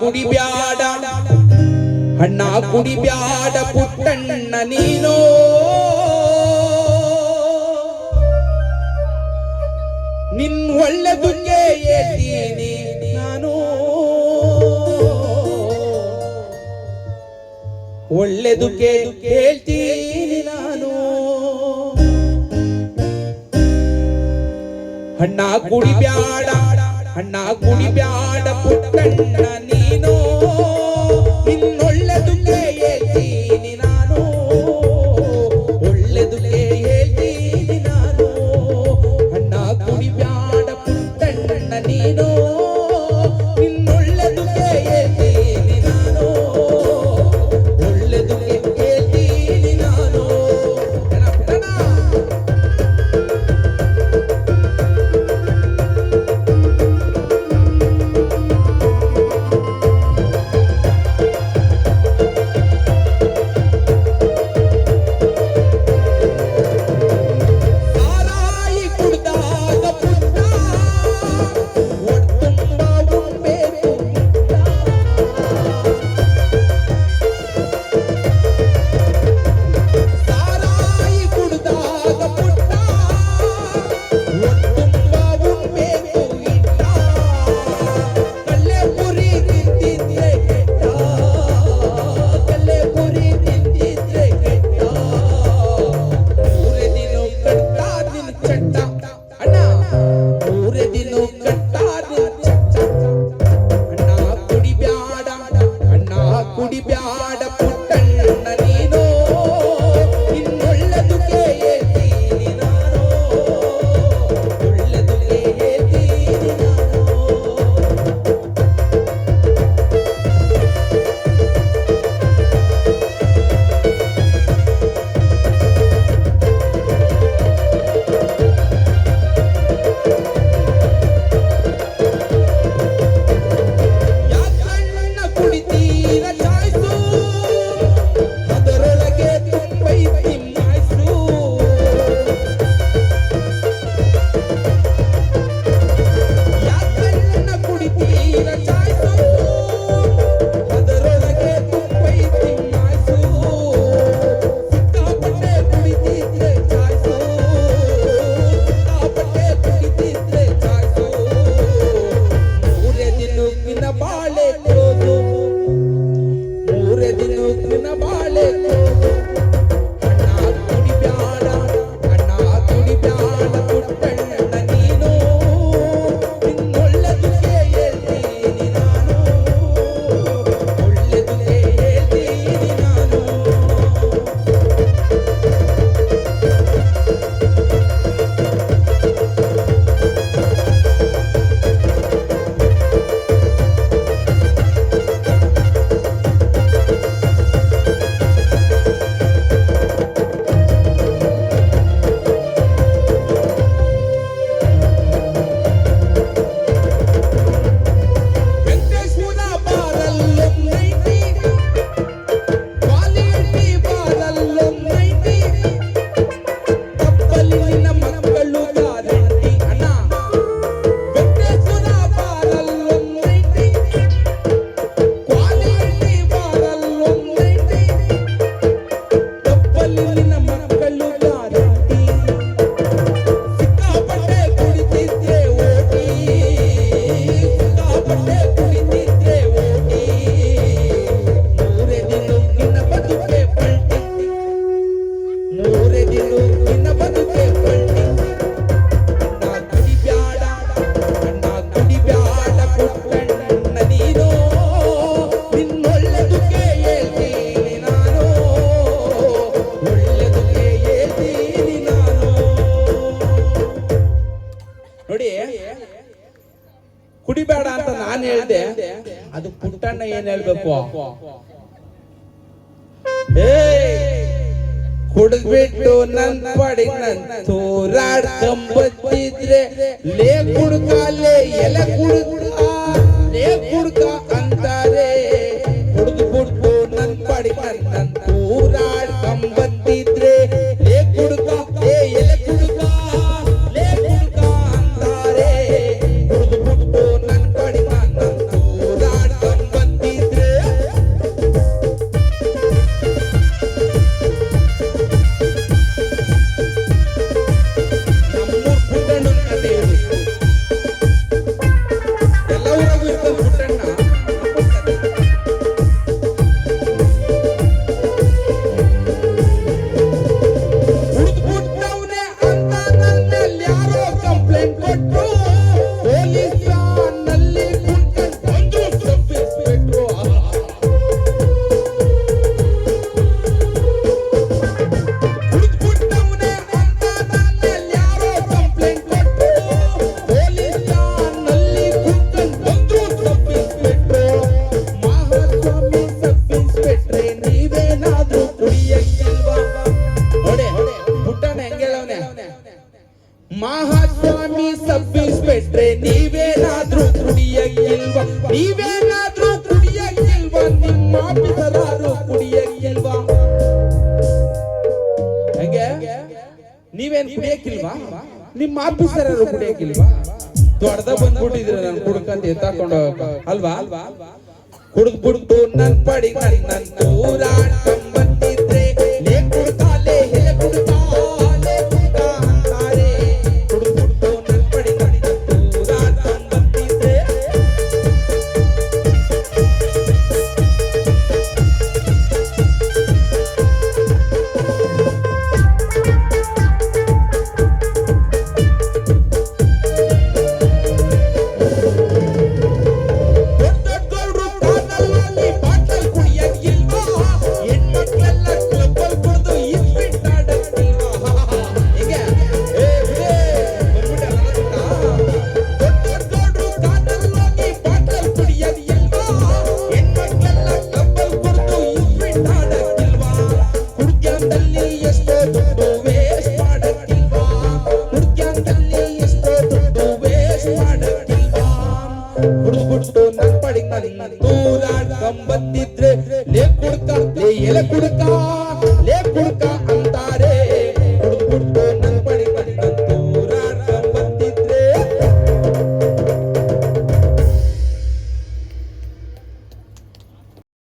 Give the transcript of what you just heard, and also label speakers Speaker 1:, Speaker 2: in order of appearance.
Speaker 1: ಕುಡಿಬ್ಯಾಡ ಅಣ್ಣ ಕುಡಿಬ್ಯಾಡ ಪುಟ್ಟಣ್ಣ ನೀನು. ನಿನ್ ಒಳ್ಳೆ ದುಂಗೆ ಏತೀನಿ ನಾನು. ಒಳ್ಳೆದು ಕೇಳ್ತೀನಿ ನಾನು. ಅಣ್ಣ ಕುಡಿಬ್ಯಾಡ ಅಣ್ಣ ಕುಣಿಬ್ಯಾಡ ಪುಟ್ಟಣ್ಣ ನೀನು ಇನ್ನೊಳ್ಳೆದುಕ್ಕೆ ಹೇಳ್ತೀನಿ ನಾನು ಒಳ್ಳೆದುಕ್ಕೆ ಹೇಳ್ತೀನಿ ನಾನು ಅಣ್ಣ ಕುಣಿಬ್ಯಾಡ ಪುಟ್ಟಣ್ಣ ನೀನು 到到 ನಾನು ಹೇಳ್ದೆ ಅದು ಪುಟ್ಟಣ್ಣ ಏನ್ ಹೇಳ್ಬೇಕು ಕುಡಿದ್ಬಿಟ್ಟು ನನ್ ಪಡಿಗ್ ನನ್ ತೋರಾಡ್ ಕಂಬತ್ತಿದ್ರೆ ಲೇ ಕುಡ್ಕ ಲೇ ಎಲ ಕುಡ್ಕ ಲೇ ಕುಡ್ಕ ಅಂತಾರೆ ಕುಡಿದ್ಬಿಟ್ಟು ನನ್ ಪಡಿಗ್ ನನ್ ತೋರಾಡ್ ಮಹಾಸ್ವಾಮಿ ಸಬ್ಬಿಸ್ಬಿಟ್ರೆ ನೀವೇನಾದ್ರೂ ಕುಡಿಯಕ್ಕಿಲ್ವಾ ನೀವೇನಾದ್ರೂ ಕುಡಿಯಕ್ಕಿಲ್ವಾ ನಿಮ್ಮ ಆಫೀಸರಾರು ಕುಡಿಯಕ್ಕಿಲ್ವಾ ಹಂಗೆ? ನೀವೇನ್ ಕುಡಿಯಕ್ಕಿಲ್ವಾ ನಿಮ್ಮ ಆಫೀಸರಾರು ಕುಡಿಯಕ್ಕಿಲ್ವಾ ದೊಡ್ಡದ ಬಂದ್ಬಿಟ್ಟಿದ್ರೆ ನಾನು ಕುಡ್ಕಂತ ಎತ್ತಾಕೊಂಡ ಅಲ್ವಾ ಅಲ್ವಾ? ಕುಡ್ದು ಬಿಡ್ತು ನನ್ ಪಡಿ ನನ್ ತೂರಾಡ್ நீ இலை கொடுத்தா